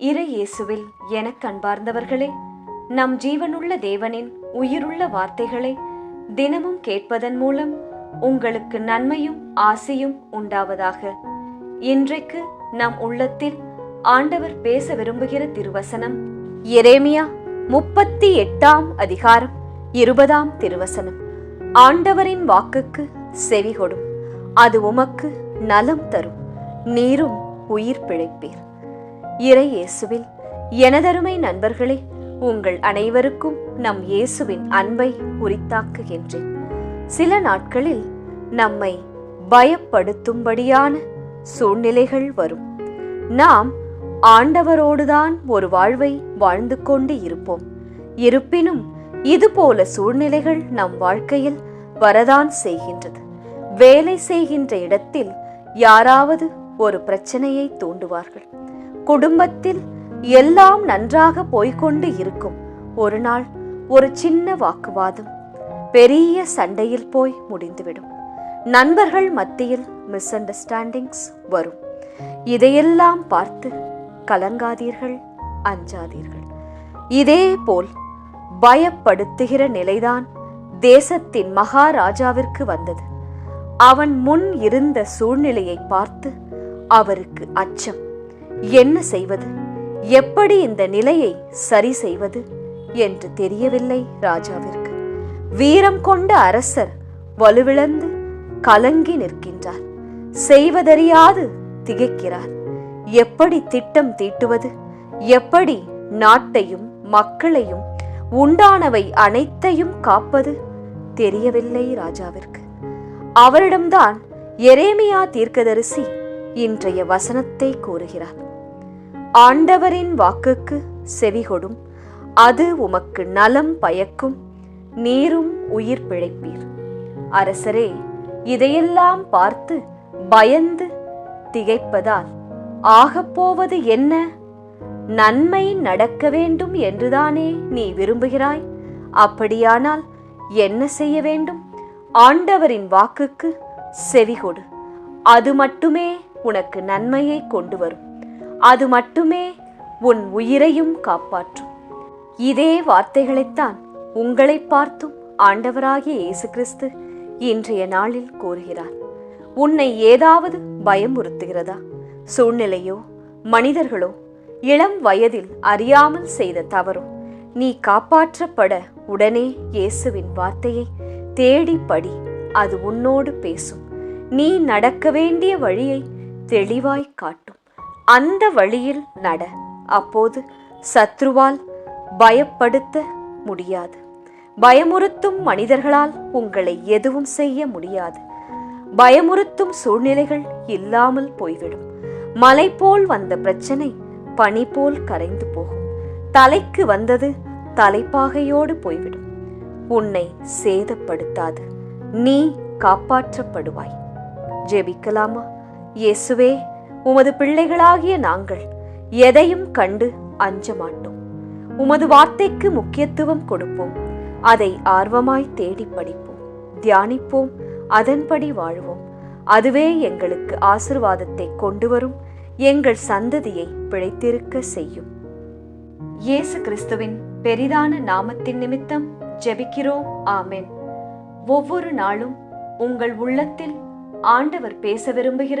இறை இயேசுவில் எனக் கண்பார்ந்தவர்களே நம் ஜீவனுள்ள தேவனின் உயிருள்ள வார்த்தைகளை தினமும் கேட்பதன் மூலம் உங்களுக்கு நன்மையும் ஆசையும் உண்டாவதாக. இன்றைக்கு நம் உள்ளத்தில் ஆண்டவர் பேச விரும்புகிற திருவசனம் எரேமியா முப்பத்தி எட்டாம் அதிகாரம் இருபதாம் திருவசனம். ஆண்டவரின் வாக்குக்கு செவி கொடும் அது உமக்கு நலம் தரும் நீரும் உயிர் பிழைப்பீர். இறை இயேசுவில். எனதருமை நண்பர்களே உங்கள் அனைவருக்கும் நம் இயேசுவின் அன்பை உரித்தாக்குகின்றேன். சில நாட்களில் நம்மை பயப்படுத்தும்படியான சூழ்நிலைகள் வரும். நாம் ஆண்டவரோடுதான் ஒரு வாழ்வை வாழ்ந்து கொண்டு இருப்போம். இருப்பினும் இதுபோல சூழ்நிலைகள் நம் வாழ்க்கையில் வரதான் செய்கின்றது. வேலை செய்கின்ற இடத்தில் யாராவது ஒரு பிரச்சனையை தூண்டுவார்கள். குடும்பத்தில் எல்லாம் நன்றாக போய்க்கொண்டு இருக்கும். ஒரு நாள் ஒரு சின்ன வாக்குவாதம் பெரிய சண்டையில் போய் முடிந்துவிடும். நண்பர்கள் மத்தியில் மிஸ் அண்டர்ஸ்டாண்டிங்ஸ் வரும். இதையெல்லாம் பார்த்து கலங்காதீர்கள் அஞ்சாதீர்கள். இதே போல் பயப்படுத்துகிற நிலைதான் தேசத்தின் மகாராஜாவிற்கு வந்தது. அவன் முன் இருந்த சூழ்நிலையை பார்த்து அவருக்கு அச்சம். என்ன செய்வது? எப்படி இந்த நிலையை சரி செய்வது என்று தெரியவில்லை ராஜாவிற்கு. வீரம் கொண்ட அரசர் வலுவிழந்து கலங்கி நிற்கின்றார். செய்வதறியாது திகைக்கிறார். எப்படி திட்டம் தீட்டுவது? எப்படி நாட்டையும் மக்களையும் உண்டானவை அனைத்தையும் காப்பது? தெரியவில்லை ராஜாவிற்கு. அவரிடம்தான் எரேமியா தீர்க்கதரிசி இன்றைய வசனத்தை கூறுகிறார். ஆண்டவரின் வாக்குக்கு செவிகொடும் அது உமக்கு நலம் பயக்கும். நீரும் உயிர் பிழைப்பீர். அரசரே இதையெல்லாம் பார்த்து பயந்து திகைப்பதால் ஆகப்போவது என்ன? நன்மை நடக்க வேண்டும் என்றுதானே நீ விரும்புகிறாய்? அப்படியானால் என்ன செய்ய வேண்டும்? ஆண்டவரின் வாக்குக்கு செவிகொடு அது மட்டுமே உனக்கு நன்மையை கொண்டு வரும். அது மட்டுமே உன் உயிரையும் காப்பாற்றும். இதே வார்த்தைகளைத்தான் உங்களை பார்த்தும் ஆண்டவராகிய இயேசு கிறிஸ்து இன்றைய நாளில் கூறுகிறார். உன்னை ஏதாவது பயமுறுத்துகிறதா? சூழ்நிலையோ மனிதர்களோ இளம் வயதில் அறியாமல் செய்த தவறோ நீ காப்பாற்றப்பட உடனே இயேசுவின் வார்த்தையை தேடி படி அது உன்னோடு பேசும். நீ நடக்க வேண்டிய வழியை தெளிவாய் காட்டும். அந்த வழியில் நட. அப்போது சத்ருவால் பயப்படுத்த முடியாது. பயமுறுத்தும் மனிதர்களால் உங்களை எதுவும் செய்ய முடியாது. பயமுறுத்தும் சூழ்நிலைகள் இல்லாமல் போய்விடும். மலை போல் வந்த பிரச்சனை பனி போல் கரைந்து போகும். தலைக்கு வந்தது தலைப்பாகையோடு போய்விடும். உன்னை சேதப்படுத்தாது. நீ காப்பாற்றப்படுவாய். ஜெபிக்கலாமா? இயேசுவே உமது பிள்ளைகளாகிய நாங்கள் எதையும் கண்டு அஞ்ச மாட்டோம் உமது வார்த்தைக்கு முக்கியத்துவம் கொடுப்போம். அதை ஆர்வமாய் தேடி படிப்போம். தியானிப்போம். அதன்படி வாழ்வோம். அதுவே எங்களுக்கு ஆசிர்வாதத்தை கொண்டு வரும் எங்கள் சந்ததியை பிழைத்திருக்க செய்யும். இயேசு கிறிஸ்துவின் பெரிதான நாமத்தின் நிமித்தம் ஜெபிக்கிறோம். ஆமென். ஒவ்வொரு நாளும் உங்கள் உள்ளத்தில் ஆண்டவர் பேச விரும்புகிற